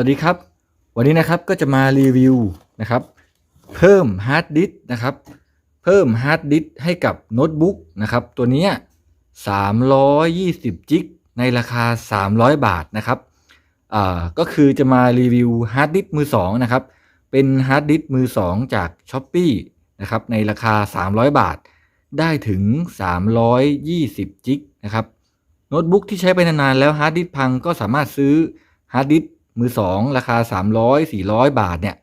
วัสดีครับ วันนี้นะครับก็จะมารีวิวนะครับ เพิ่มฮาร์ดดิสก์นะครับ เพิ่มฮาร์ดดิสก์ให้กับโน้ตบุ๊กนะครับ ตัวนี้ย320จิกในราคา 300 บาทนะครับอ่าก็คือจะมารีวิวฮาร์ดดิสก์มือ2นะครับ เป็นฮาร์ดดิสก์มือ 2 จาก s h อ p e e นะครับในราคา 300 บาท ได้ถึง 320จิกนะครับโน้ตบุ๊กที่ใช้ไปนานๆแล้วฮาร์ดดิสก์พังก็สามารถซื้อฮาร์ดดิส มือ2ราคา 300 400 บาทเนี่ย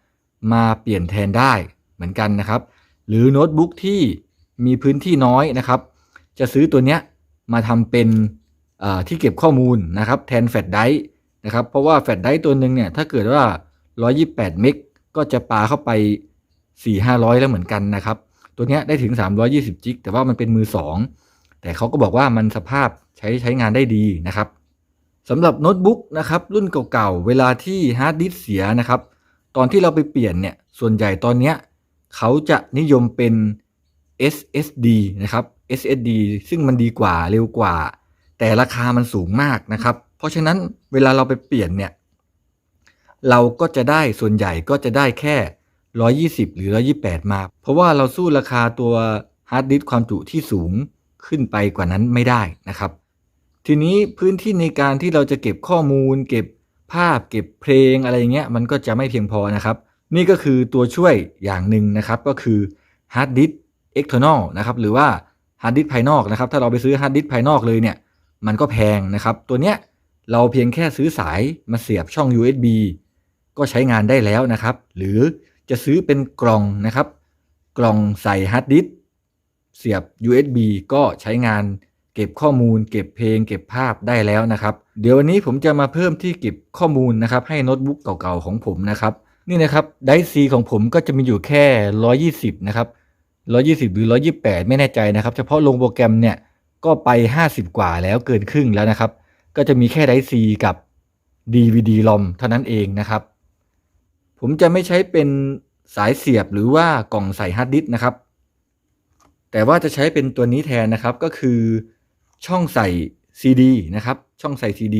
มาเปลี่ยนแทนได้เหมือนกันนะครับ หรือโน้ตบุ๊กที่มีพื้นที่น้อยนะครับ จะซื้อตัวเนี้ยมาทำเป็นที่เก็บข้อมูลนะครับแทนแฟลชไดร์นะครับเพราะว่าแฟลชไดร์ตัวหนึ่งเนี่ยถ้าเกิดว่า 128 เมกก็จะปาเข้าไป 4 500 แล้วเหมือนกันนะครับ ตัวเนี้ยได้ถึง 320 จิกแต่ว่ามันเป็นมือ 2 แต่เขาก็บอกว่ามันสภาพใช้ใช้งานได้ดีนะครับ สำหรับโน้ตบุ๊กนะครับรุ่นเก่าๆ เวลาที่ฮาร์ดดิสเสียนะครับ ตอนที่เราไปเปลี่ยนเนี่ย ส่วนใหญ่ตอนเนี้ยเขาจะนิยมเป็น SSD นะครับ SSD ซึ่งมันดีกว่าเร็วกว่า แต่ราคามันสูงมากนะครับ เพราะฉะนั้นเวลาเราไปเปลี่ยนเนี่ย เราก็จะได้ส่วนใหญ่ก็จะได้แค่ 120 หรือ 128 มา เพราะว่าเราสู้ราคาตัวฮาร์ดดิสความจุที่สูงขึ้นไปกว่านั้นไม่ได้นะครับ ทีนี้พื้นที่ในการที่เราจะเก็บข้อมูล เก็บภาพเก็บเพลงอะไรเงี้ยมันก็จะไม่เพียงพอนะครับ นี่ก็คือตัวช่วยอย่างหนึ่งนะครับก็คือฮาร์ดดิสก์ external นะครับหรือว่าฮาร์ดดิสก์ภายนอกนะครับถ้าเราไปซื้อฮาร์ดดิสก์ภายนอกเลยเนี่ยมันก็แพงนะครับตัวเนี้ยเราเพียงแค่ซื้อสายมาเสียบช่อง USB ก็ใช้งานได้แล้วนะครับ หรือจะซื้อเป็นกล่องนะครับ กล่องใส่ฮาร์ดดิสก์เสียบ USB ก็ใช้งาน เก็บข้อมูล เก็บเพลง เก็บภาพได้แล้วนะครับ เดี๋ยววันนี้ผมจะมาเพิ่มที่เก็บข้อมูลนะครับ ให้โน้ตบุ๊กเก่าๆของผมนะครับนี่นะครับไดซีของผมก็จะมีอยู่แค่ 120 นะครับ 120 หรือ 128 ไม่แน่ใจนะครับ เฉพาะลงโปรแกรมเนี่ยก็ไป 50 กว่าแล้วเกินครึ่งแล้วนะครับ ก็จะมีแค่ไดซีกับ DVD ลอมเท่านั้นเองนะครับ ผมจะไม่ใช้เป็นสายเสียบหรือว่ากล่องใส่ฮาร์ดดิสก์นะครับ แต่ว่าจะใช้เป็นตัวนี้แทนนะครับก็คือ ช่องใส่ CD นะครับ ช่องใส่ CD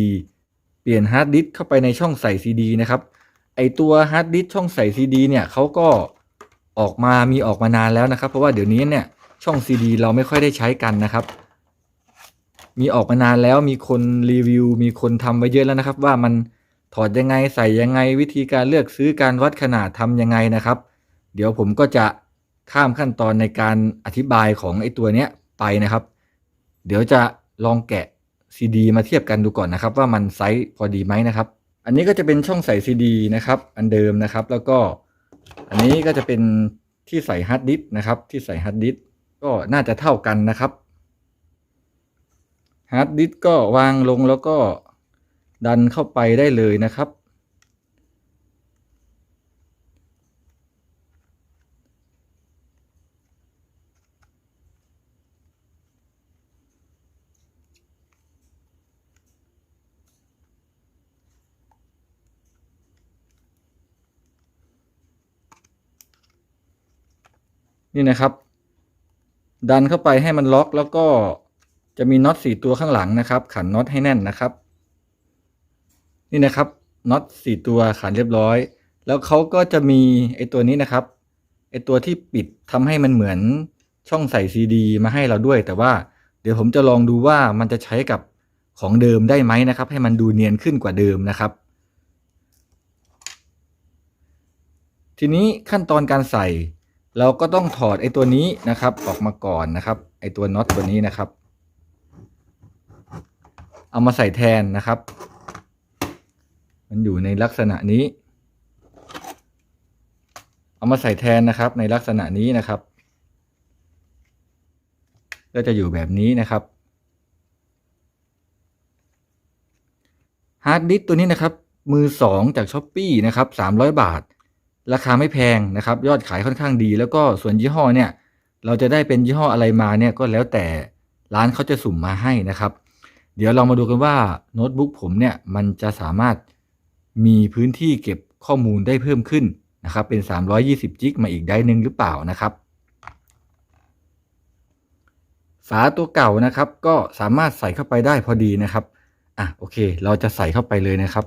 เปลี่ยนฮาร์ดดิสเข้าไปในช่องใส่ CD นะครับ ไอตัวฮาร์ดดิสช่องใส่ CD เนี่ยเขาก็ออกมามีออกมานานแล้วนะครับ เพราะว่าเดี๋ยวนี้เนี่ยช่อง CD เราไม่ค่อยได้ใช้กันนะครับ มีออกมานานแล้วมีคนรีวิว มีคนทำไว้เยอะแล้วนะครับ ว่ามันถอดยังไงใส่ยังไงวิธีการเลือกซื้อการวัดขนาดทำยังไงนะครับ เดี๋ยวผมก็จะข้ามขั้นตอนในการอธิบายของไอตัวเนี้ยไปนะครับ เดี๋ยวจะลองแกะซีดีมาเทียบกันดูก่อนนะครับ ว่ามันไซส์พอดีไหมนะครับ อันนี้ก็จะเป็นช่องใส่ซีดีนะครับ อันเดิมนะครับ แล้วก็ อันนี้ก็จะเป็นที่ใส่ฮาร์ดดิสก์นะครับ ที่ใส่ฮาร์ดดิสก์ก็น่าจะเท่ากันนะครับฮาร์ดดิสก์ก็วางลงแล้วก็ดันเข้าไปได้เลยนะครับ นี่นะครับ ดันเข้าไปให้มันล็อกแล้วก็จะมีน็อตสี่ตัวข้างหลังนะครับ ขันน็อตให้แน่นนะครับ นี่นะครับน็อตสี่ตัวขันเรียบร้อย แล้วเขาก็จะมีไอตัวนี้นะครับไอตัวที่ปิดทำให้มันเหมือนช่องใส่ซีดีมาให้เราด้วย แต่ว่าเดี๋ยวผมจะลองดูว่ามันจะใช้กับของเดิมได้ไหมนะครับ ให้มันดูเนียนขึ้นกว่าเดิมนะครับ ทีนี้ขั้นตอนการใส่ เราก็ต้องถอดไอ้ตัวนี้นะครับ ออกมาก่อนนะครับ ไอ้ตัวน็อตตัวนี้นะครับ เอามาใส่แทนนะครับ มันอยู่ในลักษณะนี้ เอามาใส่แทนนะครับ ในลักษณะนี้นะครับ ก็จะอยู่แบบนี้นะครับฮาร์ดดิสตัวนี้นะครับ มือสองจากช้อปปีนะครับสามร้อยบาท ราคาไม่แพงนะครับ ยอดขายค่อนข้างดี แล้วก็ส่วนยี่ห้อเนี่ย เราจะได้เป็นยี่ห้ออะไรมาเนี่ยก็แล้วแต่ร้านเขาจะสุ่มมาให้นะครับ เดี๋ยวเรามาดูกันว่าโน้ตบุ๊กผมเนี่ยมันจะสามารถมีพื้นที่เก็บข้อมูลได้เพิ่มขึ้นนะครับ เป็น 320จิกมาอีกได้หนึ่งหรือเปล่านะครับ ฝาตัวเก่านะครับ ก็สามารถใส่เข้าไปได้พอดีนะครับอะโอเค เราจะใส่เข้าไปเลยนะครับ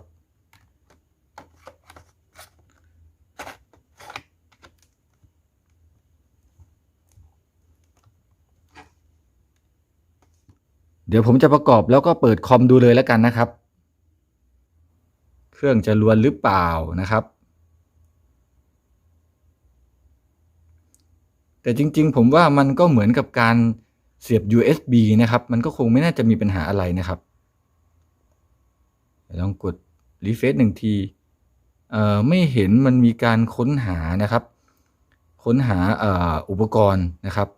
ดี๋ยวผมจะประกอบแล้วก็เปิดคอมดูเลยแล้วกันนะครับ เครื่องจะรวนหรือเปล่านะครับ แต่จริงๆ ผมว่ามันก็เหมือนกับการเสียบ USB นะครับ มันก็คงไม่น่าจะมีปัญหาอะไรนะครับลองกดรีเฟซหนึ่งที เอ่อ ไม่เห็นมันมีการค้นหานะครับ ค้นหาออุปกรณ์นะครับ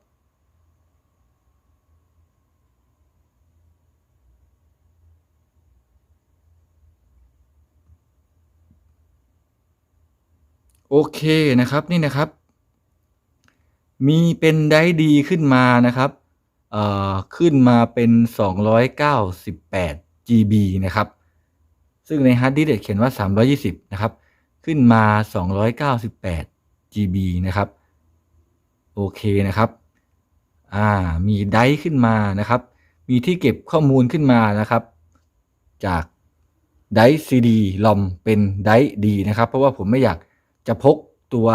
โอเคนะครับนี่นะครับ มีเป็นได้ดีขึ้นมานะครับเอ่อขึ้นมาเป็น 298 GB นะครับ ซึ่งในฮาร์ดดิสก์เขียนว่า 320 นะครับ ขึ้นมา 298 GB นะครับ โอเคนะครับ อ่า มีไดร์ขึ้นมานะครับ มีที่เก็บข้อมูลขึ้นมานะครับ จากไดร์ CD ลอมเป็นไดดีนะครับ เพราะว่าผมไม่อยาก จะพกตัว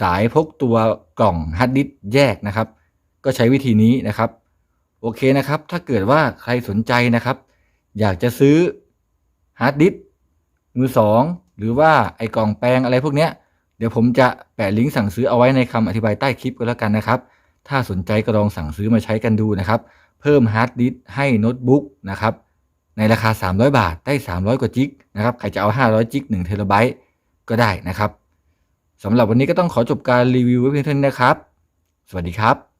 สายพกตัวกล่องฮาร์ดดิสก์แยกนะครับ ก็ใช้วิธีนี้นะครับ โอเคนะครับ ถ้าเกิดว่าใครสนใจนะครับ อยากจะซื้อฮาร์ดดิสก์มือสองหรือว่าไอกล่องแปลงอะไรพวกเนี้ยเดี๋ยวผมจะแปะลิงก์สั่งซื้อเอาไว้ในคำอธิบายใต้คลิปก็แล้วกันนะครับ ถ้าสนใจก็ลองสั่งซื้อมาใช้กันดูนะครับ เพิ่มฮาร์ดดิสก์ให้โน้ตบุ๊กนะครับ ในราคา 300 บาทได้ 300 กว่าจิกนะครับ ใครจะเอา 500จิก1เทราไบต์ก็ได้นะครับ สำหรับวันนี้ก็ต้องขอจบการรีวิวไว้เพียงเท่านี้นะครับ สวัสดีครับ